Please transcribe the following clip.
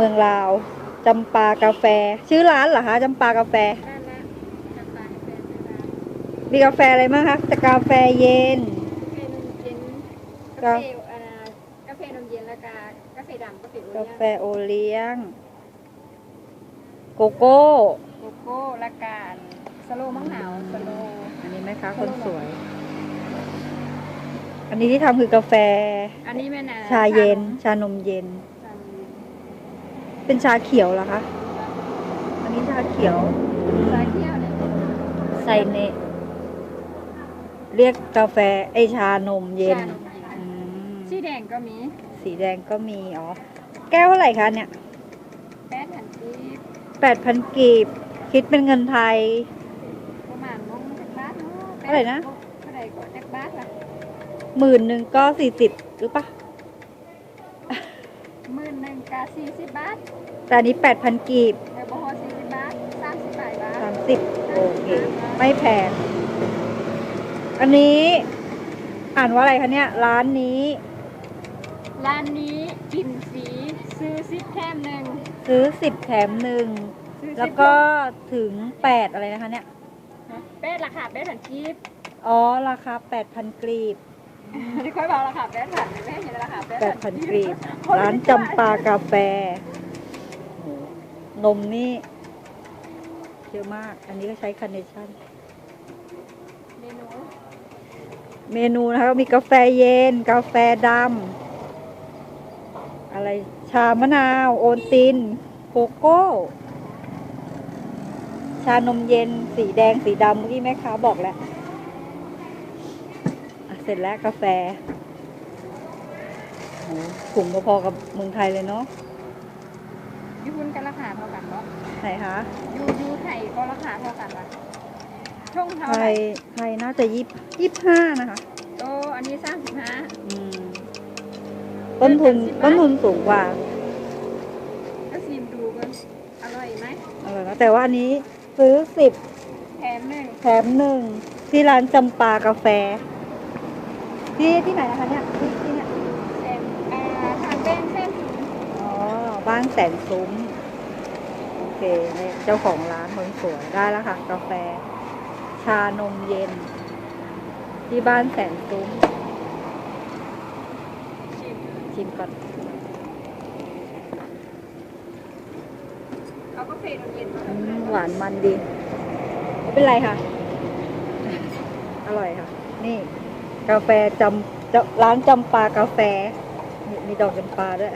เมืองลาวจำปากาแฟ ชื่อร้านเหรอคะจำปากาแฟด้านละจำปาแฟนนะคะมีกาแฟอะไรบ้างคะแต่กาแฟเย็น กาแฟนมเย็นก็กาแฟอ่ากาแฟนมเย็นแล้วก็กาแฟดำกาแฟโอเลี้กายงแฟโอเลี้ยง โกโก้โกโก้และกาสโลมังหนาวสโลอันนี้ไหมคะคนสวย อันนี้ที่ทำคือกาแฟ อันนี้แม่น่ะชาเย็น ชานมเย็นชานมเย็น เป็นชาเขียวเหรอคะ อันนี้ชาเขียว ชาเขียวเนี่ยไซเนะเรียกกาแฟไอชานมเย็นชานมเย็นอืมสีแดงก็มีสีแดงก็มีอ๋อ แก้วเท่าไหร่คะเนี่ยแปดหันกีบแปดพันกีบ คิดเป็นเงินไทย ประมาณมงจักบาทเนาะเท่าไหร่นะ เท่าไหร่ก็จักบาทละหมื่นหนึ่งก็สี่สิบหรือปะหมื่นหนึ่ง กาสี่สิบบาทแต่อันนี้แปดพันกีบเดี๋ยวบอสี่สิบบาทสามสิบบาทบาทสามสิบโอเค ไม่แพง อันนี้ อ่านว่าอะไรคะเนี่ย ร้านนี้ ร้านนี้กินฟรีซื้อซิปแถมหนึ่งซื้อสิบแถมหนึ่ง ซื้อแล้วก็ถึงแปดอะไรนะคะเนี่ยแป๊ดราคาแป๊ดหันกีบอ๋อ ราคาแปดพันกรีบ ที่ค่อยบอกราคาแป๊ดหันแม่เห็นราคาแป๊ดแปดพันกรีบร้านจำปากาแฟโอ้โหนมนี่เยอะมาก อันนี้ก็ใช้คาร์เนชั่น เมนูเมนูนะคะก็มีกาแฟเย็น กาแฟดำอะไรชามะนาว โอนติน โกโก้ ชานมเย็น สีแดงสีดำเมื่อกี้แม่ค้าบอกแล้วอะเสร็จแล้วกาแฟโอ้ถุงก็พอกับเมืองไทยเลยเนาะยูพุนกันราคาเท่ากันเนาะไหนคะยูยูไทยก็ราคาเท่ากันปะช่วงเท่าไทไหร่ยไทยน่าจะยี่ยี่ห้านะคะโอ้อันนี้สามสิบห้า อืม ต้นทุนเป็นสิบบาทต้นทุนสูงกว่าก็ชิมดูกันอร่อยไหมอร่อยนะแต่ว่าอันนี้ซื้อสิบแถมหนึ่งแถมหนึ่งที่ร้านจำปากาแฟ ที่ที่ไหนนะคะเนี่ยที่ที่เนี่ยแถมอ่าทานเป็นเส้นอ๋อบ้านแสนซุ้มโอเคเนี่ยเจ้าของร้านคนสวยได้แล้วค่ะ กาแฟ ชานมเย็น ที่บ้านแสนซุ้มชิมชิมก่อนเอากาแฟนมเย็นมาอืมหวานมันดีไม่เป็นไรค่ะ อร่อยค่ะ นี่ กาแฟจำร้านจำปากาแฟ มีมีดอกจำปาด้วย